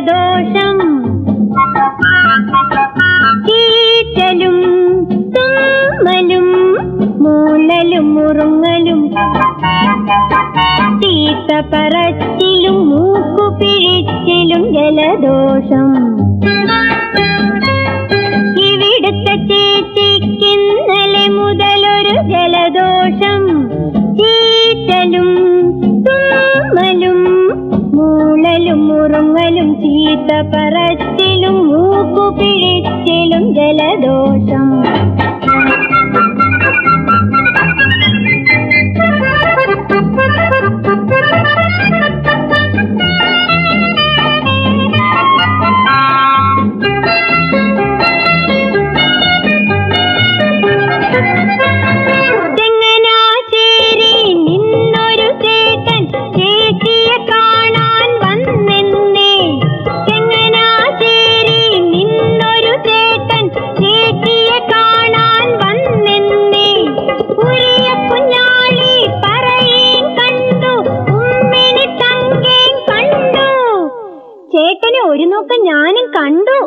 ദോഷം. ചീറ്റലും തുമ്മലും മൂലലും മുറുങ്ങലും തീത്ത പറച്ചിലും മൂക്കുപിഴിച്ചിലും ജലദോഷം. നുറുങ്ങലും ചീത്ത പറച്ചിലും മൂക്കുപിഴിച്ചിലും ജലദോഷം. ചേട്ടനെ ഒരു നോക്കം ഞാനും കണ്ടു.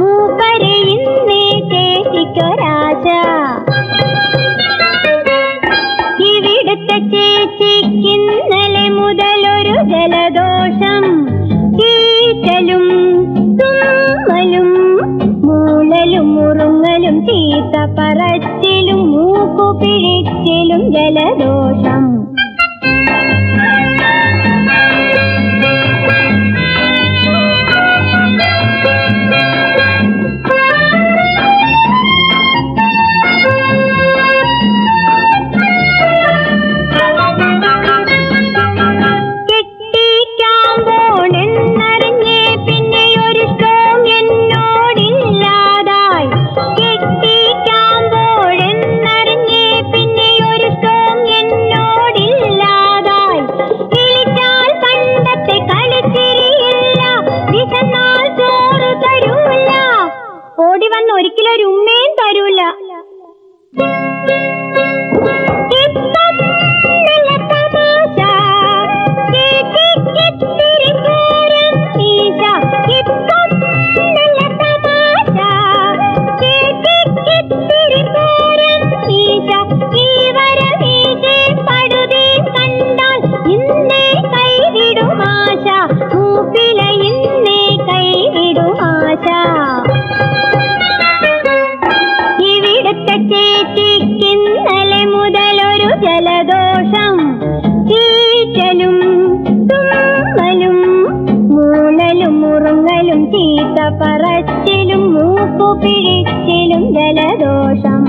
മൂപ്പരെ ഇന്നേ ചേച്ചിക്കൊരാ പറച്ചിലും ചീത്ത പറച്ചിലും മൂക്കു പിഴിച്ചിലും ജലദോഷം. ഒരിക്കലും ഒരു ഉമ്മ രക്തപ്പറച്ചിലും മൂക്കുപിഴിച്ചിലും ജലദോഷം.